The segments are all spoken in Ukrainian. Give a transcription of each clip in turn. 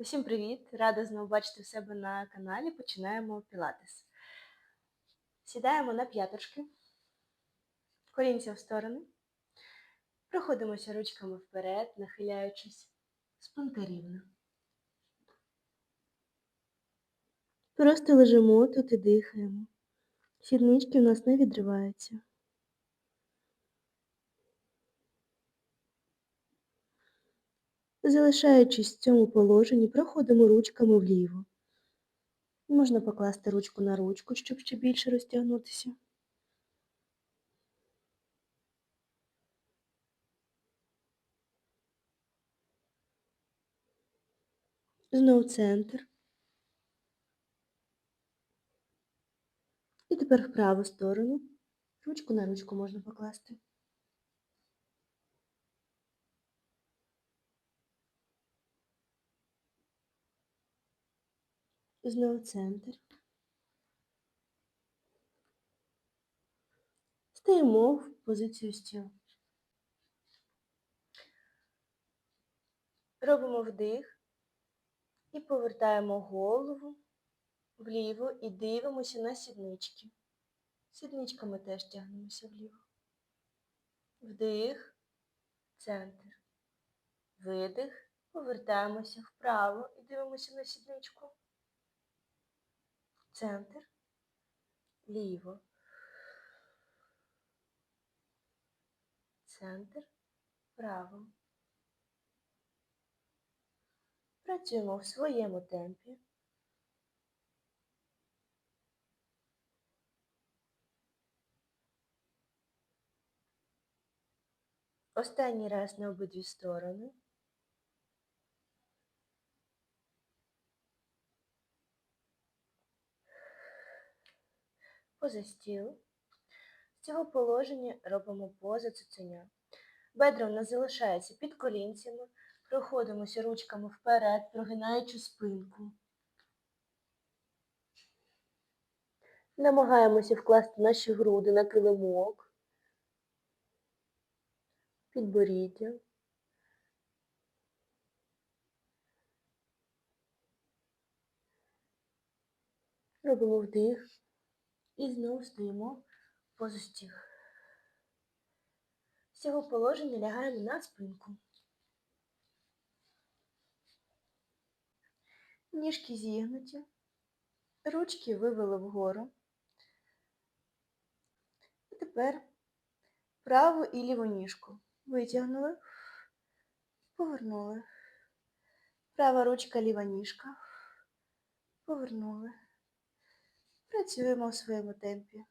Усім привіт! Рада знову бачити себе на каналі. Починаємо пілатес. Сідаємо на п'яточки, колінця в сторони. Проходимося ручками вперед, нахиляючись спинка рівна. Просто лежимо тут і дихаємо. Сіднички у нас не відриваються. Залишаючись в цьому положенні, проходимо ручками вліво. Можна покласти ручку на ручку, щоб ще більше розтягнутися. Знову центр. І тепер в праву сторону. Ручку на ручку можна покласти. Знову центр. Стаємо в позицію стіл. Робимо вдих і повертаємо голову вліво і дивимося на сіднички. Сідничками теж тягнемося вліво. Вдих, центр. Видих, повертаємося вправо і дивимося на сідничку. Центр, ліво. Центр, право. Працюємо в своєму темпі. Останній раз на обидві сторони. Поза стіл. З цього положення робимо поза цуценя. Бедра у нас залишається під колінцями, проходимося ручками вперед, прогинаючи спинку. Намагаємося вкласти наші груди на килимок, підборіддя. Робимо вдих і знову стоїмо поза стіл. З цього положення лягаємо на спинку. Ніжки зігнуті, ручки вивели вгору. І тепер праву і ліву ніжку витягнули, повернули. Права ручка, ліва ніжка. Повернули. Працюємо в своєму темпі.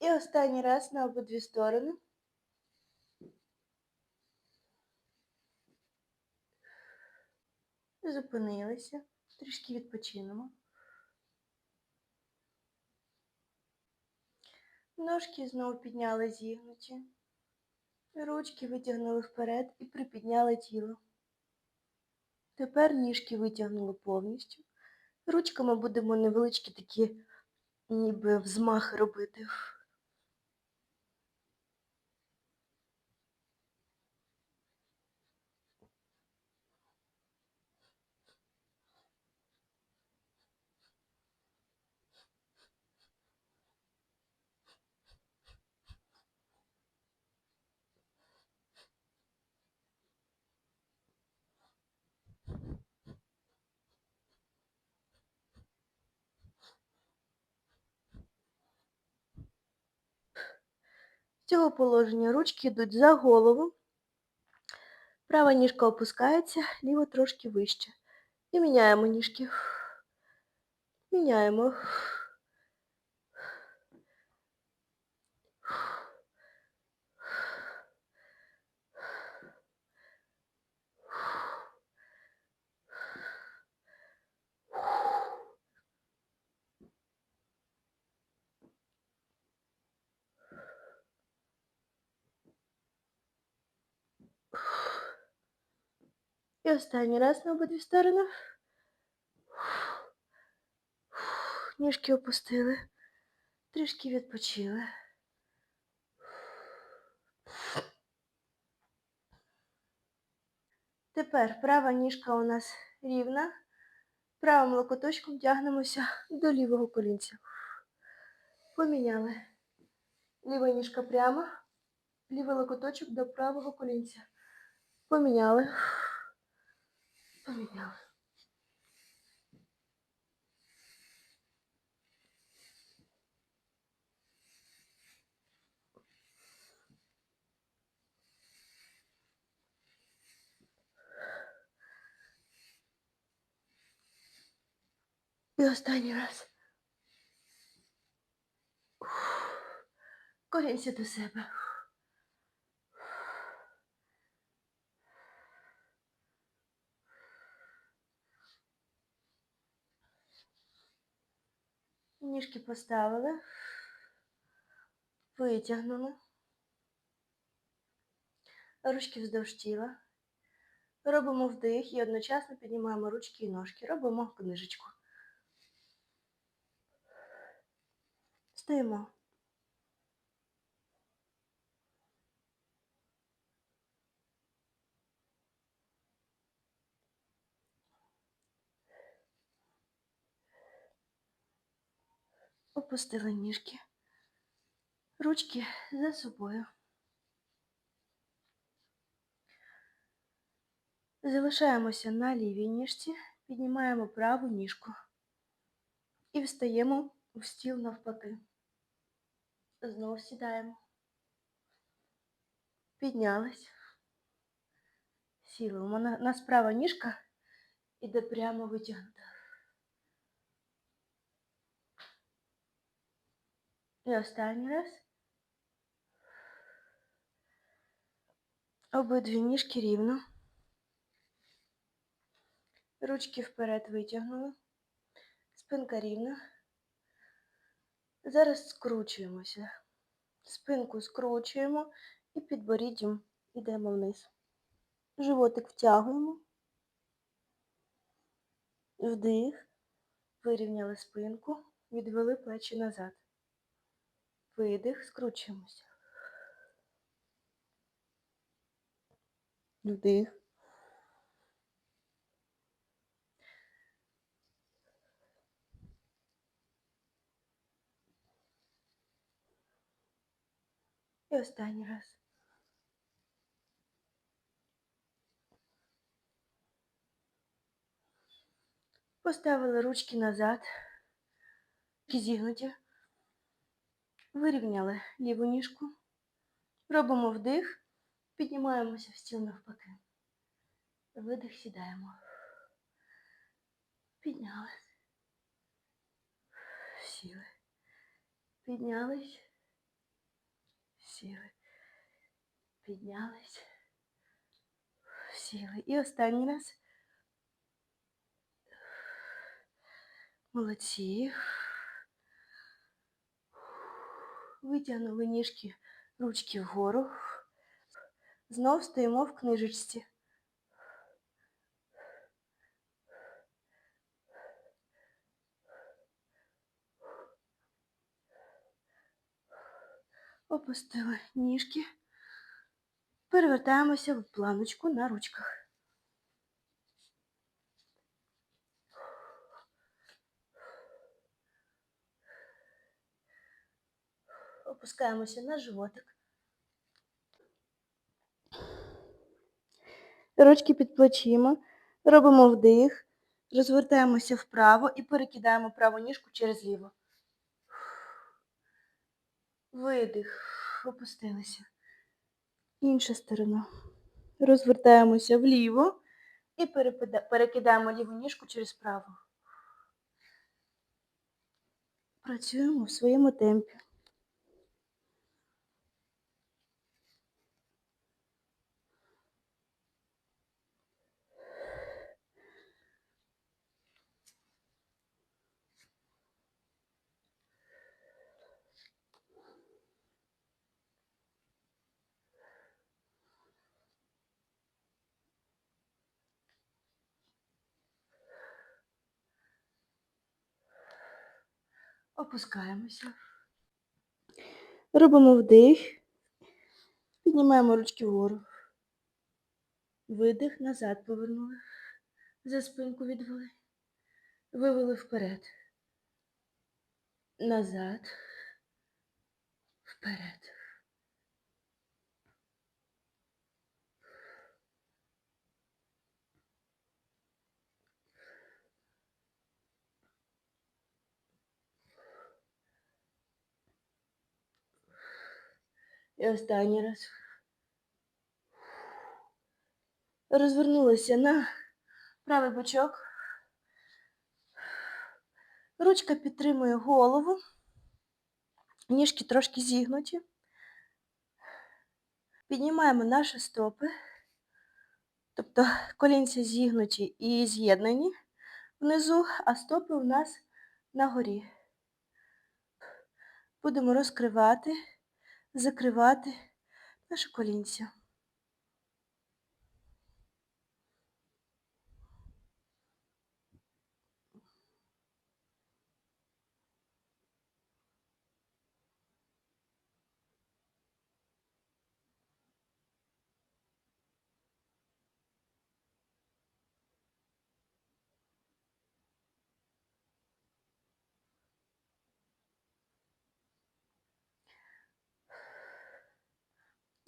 І останній раз на обидві сторони. Зупинилися, трішки відпочинемо. Ножки знову підняли зігнуті. Ручки витягнули вперед і припідняли тіло. Тепер ніжки витягнули повністю. Ручками будемо невеличкі такі, ніби взмахи робити. Цього положення ручки йдуть за голову. Права ніжка опускається, ліва трошки вище. І міняємо ніжки. Міняємо. І останній раз на обидві сторони. Ніжки опустили. Трішки відпочили. Тепер права ніжка у нас рівна. Правим локоточком тягнемося до лівого колінця. Поміняли. Ліва ніжка прямо, лівий локоточок до правого колінця. Поміняли. Поміняли. І останній раз. Колінця до себе. Ніжки поставили, витягнули, ручки вздовж тіла. Робимо вдих і одночасно піднімаємо ручки і ножки. Робимо книжечку. Стоїмо. Опустили ніжки, ручки за собою. Залишаємося на лівій ніжці, піднімаємо праву ніжку і встаємо у стіл навпаки. Знову сідаємо. Піднялись. Сіли. У нас права ніжка іде прямо витягнута. І останній раз. Обидві ніжки рівно. Ручки вперед витягнули. Спинка рівна. Зараз скручуємося. Спинку скручуємо і підборіддям йдемо вниз. Животик втягуємо. Вдих. Вирівняли спинку, відвели плечі назад. Видих, скручуємося. Вдих. І останній раз. Поставили ручки назад, зігнуті. Вирівняли ліву ніжку. Робимо вдих, піднімаємося в стіл навпаки. Видих, сідаємо. Піднялись. Сіли. Піднялись. Сіли. Піднялись. Сіли. І останній раз. Молодці. Витягнули ніжки, ручки вгору. Знов стоїмо в книжечці. Опустили ніжки. Перевертаємося в планочку на ручках. Опускаємося на животик. Ручки під плечима. Робимо вдих. Розвертаємося вправо і перекидаємо праву ніжку через ліву. Видих. Опустилися. Інша сторона. Розвертаємося вліво і перекидаємо ліву ніжку через праву. Працюємо в своєму темпі. Опускаємося. Робимо вдих. Піднімаємо ручки вгору. Видих, назад повернули. За спинку відвели. Вивели вперед. Назад. Вперед. І останній раз. Розвернулися на правий бочок. Ручка підтримує голову. Ніжки трошки зігнуті. Піднімаємо наші стопи. Тобто колінця зігнуті і з'єднані внизу, а стопи у нас на горі. Будемо розкривати, закривати наше колінця.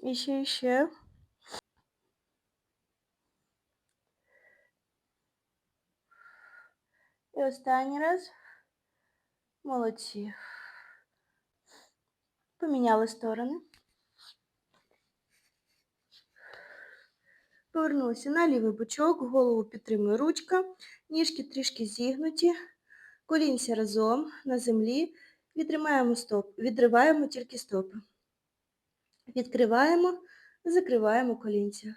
Ще, і ще. І останній раз. Молодці. Поміняли сторони. Повернулися на лівий бочок, голову підтримує ручка, ніжки трішки зігнуті, колінця разом на землі, відриваємо стоп, відриваємо тільки стопи. Відкриваємо, закриваємо колінця.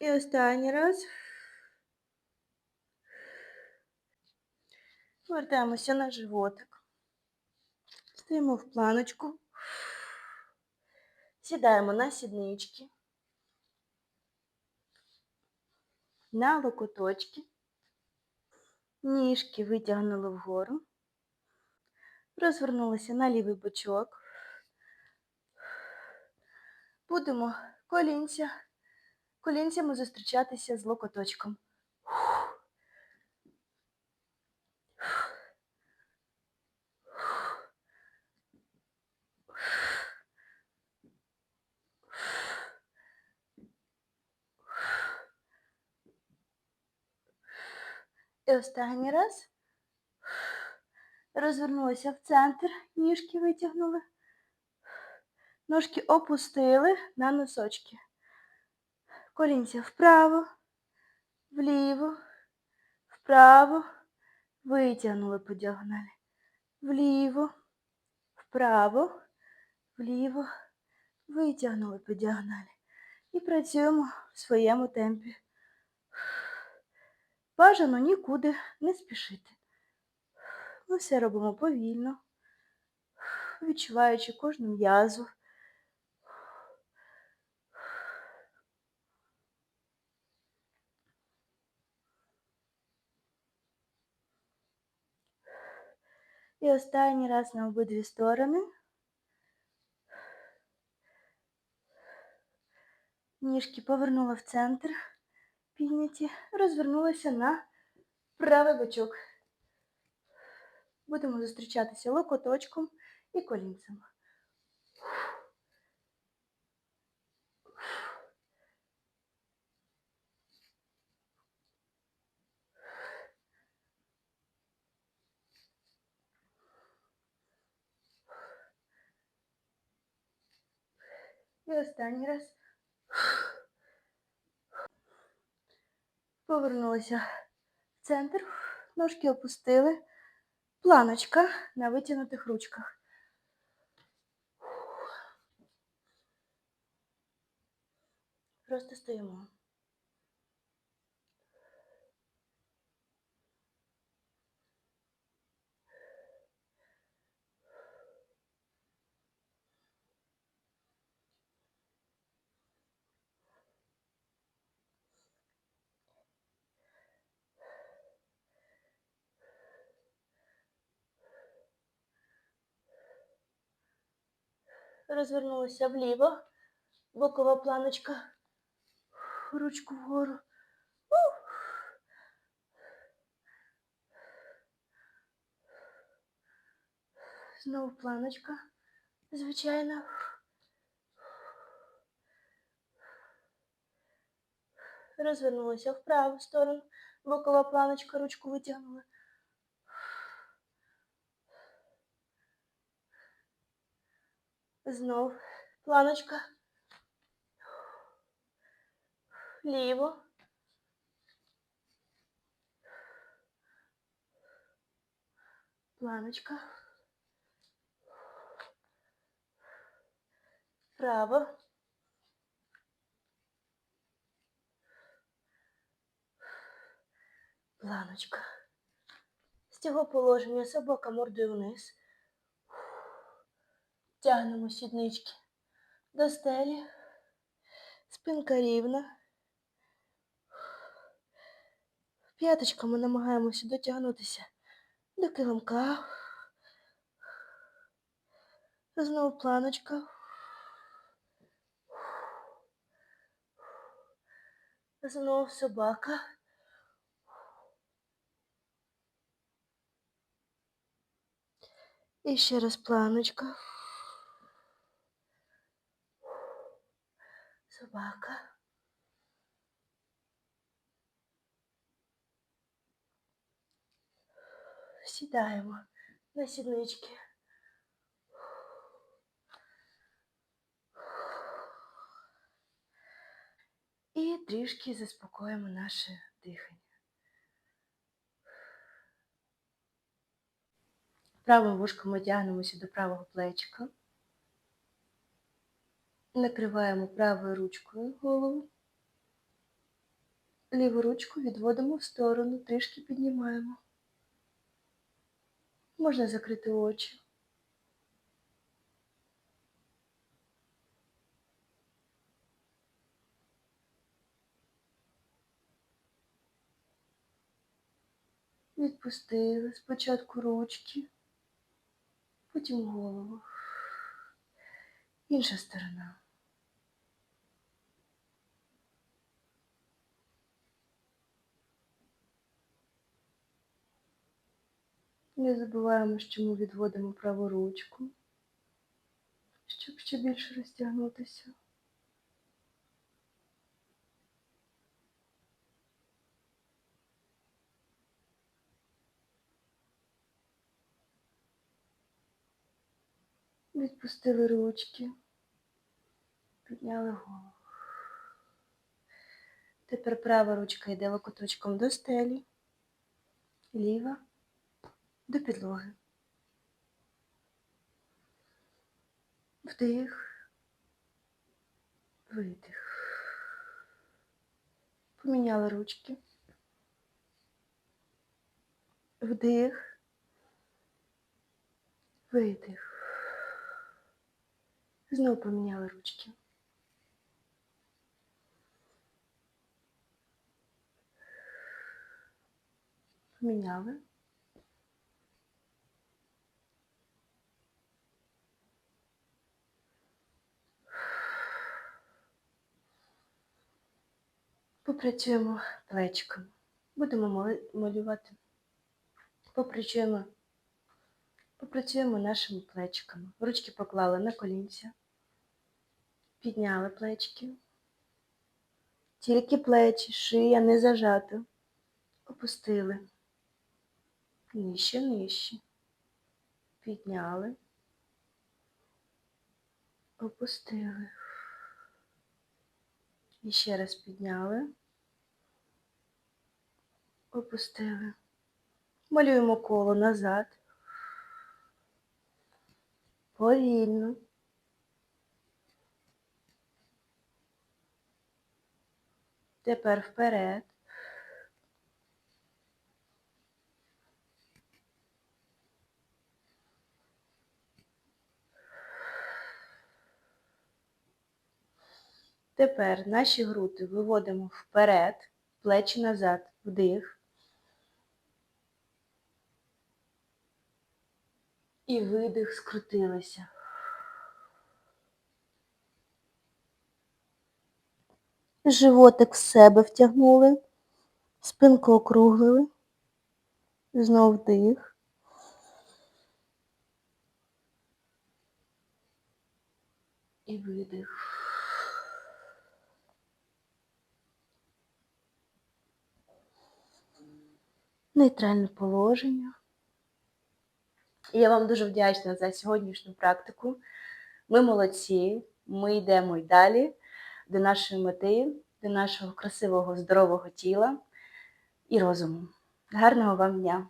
І останній раз. Повертаємося на животик. Стоїмо в планочку. Сідаємо на сіднички. На локоточки. Ніжки витягнули вгору. Розвернулися на лівий бочок. Будемо колінця, колінцями зустрічатися з локоточком. І останній раз. Розвернулися в центр, ніжки витягнули. Ножки опустили на носочки. Колінця вправо, вліво, вправо, витягнули по діагоналі. Вліво, вправо, вліво, витягнули по діагоналі. І працюємо в своєму темпі. Бажано нікуди не спішити. Ми все робимо повільно, відчуваючи кожну м'язу. І останній раз на обидві сторони. Ніжки повернула в центр, підняті, розвернулася на правий бочок. Будемо зустрічатися локоточком і колінцем. І останній раз. Повернулися в центр, ножки опустили, Планочка на витягнутих ручках. Просто стоїмо. Розвернулися вліво. Бокова планочка. Ручку вгору. Знову планочка. Звичайно. Розвернулися в праву сторону. Бокова планочка, ручку витягнули. Знов планочка. Ліво. Планочка. Право. Планочка. З цього положення собака мордою вниз. Тягнемо сіднички до стелі. Спинка рівна. П'яточками намагаємося дотягнутися до килимка. Знову планочка. Знову собака. І ще раз планочка. Собака. Сідаємо на сіднички. І трішки заспокоїмо наше дихання. Правим вушком ми тягнемося до правого плечика. Накриваємо правою ручкою голову. Ліву ручку відводимо в сторону, трішки піднімаємо. Можна закрити очі. Відпустили спочатку ручки, потім голову. Інша сторона. Не забуваємо, що ми відводимо праву ручку, щоб ще більше розтягнутися. Відпустили ручки, підняли голову. Тепер права ручка йде локоточком до стелі, ліва до підлоги. Вдих, видих. Поміняли ручки. Вдих, видих. Знову поміняли ручки. Поміняли. Попрацюємо плечком. Будемо малювати. Попрацюємо. Попрацюємо нашими плечиками. Ручки поклали на колінця. Підняли плечки. Тільки плечі, шия не зажата. Опустили. Нижче, нижче. Підняли. Опустили. І ще раз підняли. Опустили. Малюємо коло назад. Повільно. Тепер вперед. Тепер наші груди виводимо вперед, плечі назад, вдих. І видих, скрутилися. Животик в себе втягнули, спинку округлили. Знов вдих. І видих. Нейтральне положення. І Я вам дуже вдячна за сьогоднішню практику. Ми молодці, ми йдемо й далі до нашої мети, до нашого красивого, здорового тіла і розуму. Гарного вам дня!